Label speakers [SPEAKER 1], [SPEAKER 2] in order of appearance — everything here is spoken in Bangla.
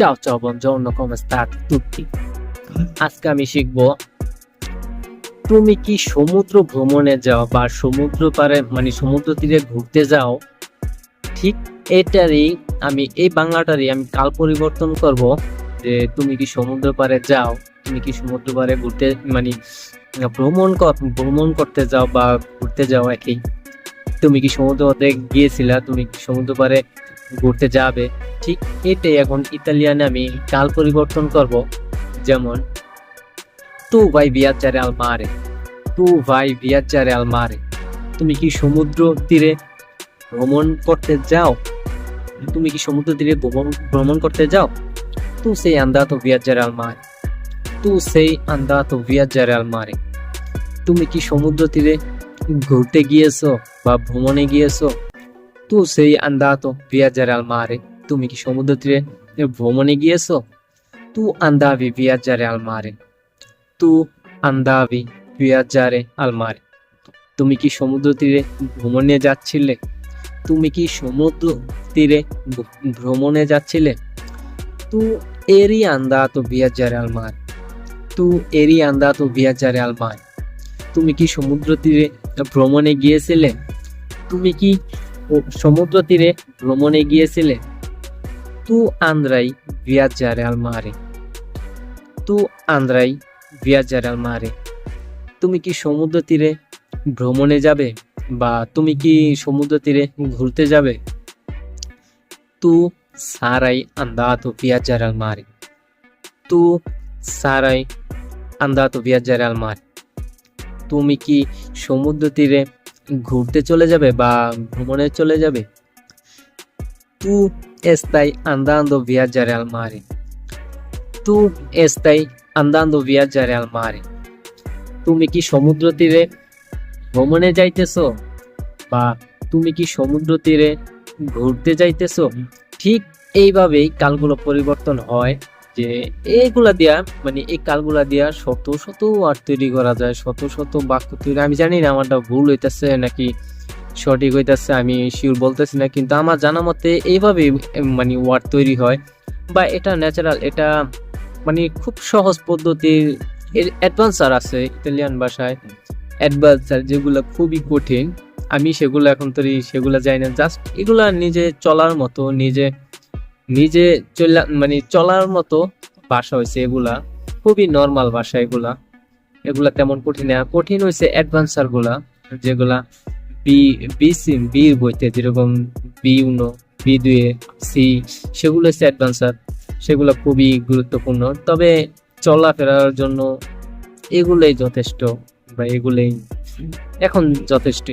[SPEAKER 1] Ciao ciao, buongiorno, come state tutti? আজকে আমি শিখব তুমি কি সমুদ্র ভ্রমণে যাও বা সমুদ্র পারে মানে সমুদ্র তীরে ঘুরতে যাও ঠিক এটারই আমি এই বাংলাটারই আমি কাল পরিবর্তন করব যে তুমি কি সমুদ্র পারে যাও তুমি কি সমুদ্র পারে ঘুরতে মানে ভ্রমণ ভ্রমণ করতে যাও বা ঘুরতে যাও একই তুমি কি সমুদ্র গিয়েছিলা? তুমি কি সমুদ্র পারে ঘুরতে যাবে? ঠিক এটাই এখন ইতালিয়ানে আমি কাল পরিবর্তন করব। যেমন, তু ভাই viaggiare al mare তু ভাই viaggiare al mare তুমি কি সমুদ্র তীরে ভ্রমণ করতে যাও? তুমি কি সমুদ্র তীরে ভ্রমণ করতে যাও? তু sei andato a viaggiare al mare তু sei andato a viaggiare al mare তুমি কি সমুদ্র তীরে ঘুরতে গিয়েছ বা ভ্রমণে গিয়েছ? তো সেই আন্দাত পিয়াজারাল মারে, তুমি কি সমুদ্র তীরে ভ্রমণে গিয়েছ? তু আন্দাবি পিয়াজারে আলমারে তু আন্দাবি পিয়াজারে আলমারে তুমি কি সমুদ্র তীরে ভ্রমণে যাচ্ছিলে? তুমি কি সমুদ্র তীরে ভ্রমণে যাচ্ছিলে? তু এরি আন্দা তো বিয়াজারে আলমার তু এরি আন্দা তো বিয়াজারে আলমায় তুমি কি সমুদ্র তীরে ভ্রমণে গিয়েছিলে? তুমি কি সমুদ্র তীরে ভ্রমণে গিয়েছিলে? তু আন্দ্রাই বিয়াজারে আলমারে তু আন্দ্রাই বিয়াজারে মারে তুমি কি সমুদ্র তীরে ভ্রমণে যাবে বা তুমি কি সমুদ্র তীরে ঘুরতে যাবে? তু সারাই আন্দাত বিয়াজারে মারে তু সারাই আন্দাত বিয়াজারে আলমারে তুমি কি সমুদ্র তীরে ঘুরতে চলে যাবে বা ভ্রমণে চলে যাবে? তু andando a viaggiare al mare তু andando a viaggiare al mare তুমি কি সমুদ্র তীরে ভ্রমণে যাইতেছো বা তুমি কি সমুদ্র তীরে ঘুরতে যাইতেছো? ঠিক এইভাবেই কালগুলো পরিবর্তন হয়। যে এইগুলা দিয়া মানে এই কালগুলা দিয়া শত শত ওয়ার্ড তৈরি করা যায়, শত শত বাক্য তৈরি। আমি জানি না আমারটা ভুল হইতেছে নাকি সঠিক হইতেছে, আমি শিওর বলতেছি না, কিন্তু আমার জানা মতে এইভাবেই মানে ওয়ার্ড তৈরি হয়। বা এটা ন্যাচারাল এটা মানে খুব সহজ পদ্ধতির এর অ্যাডভান্সার আছে ইতালিয়ান ভাষায়। অ্যাডভান্সার যেগুলো খুবই কঠিন, আমি সেগুলো এখন তৈরি, সেগুলো যাই না জাস্ট এগুলা নিজে চলার মতো, নিজে নিজে চলা মানে চলার মতো ভাষা হয়েছে এগুলা। খুবই নর্মাল ভাষা এগুলা। এগুলা তেমন কঠিন না। কঠিন হয়েছে অ্যাডভান্সারগুলা, যেগুলা বি বি সিম বির বইতে যেরকম বি উনো, বি দুয়ে সি, সেগুলো হচ্ছে অ্যাডভান্সার সেগুলো খুবই গুরুত্বপূর্ণ। তবে চলাফেরার জন্য এগুলোই যথেষ্ট বা এগুলোই এখন যথেষ্ট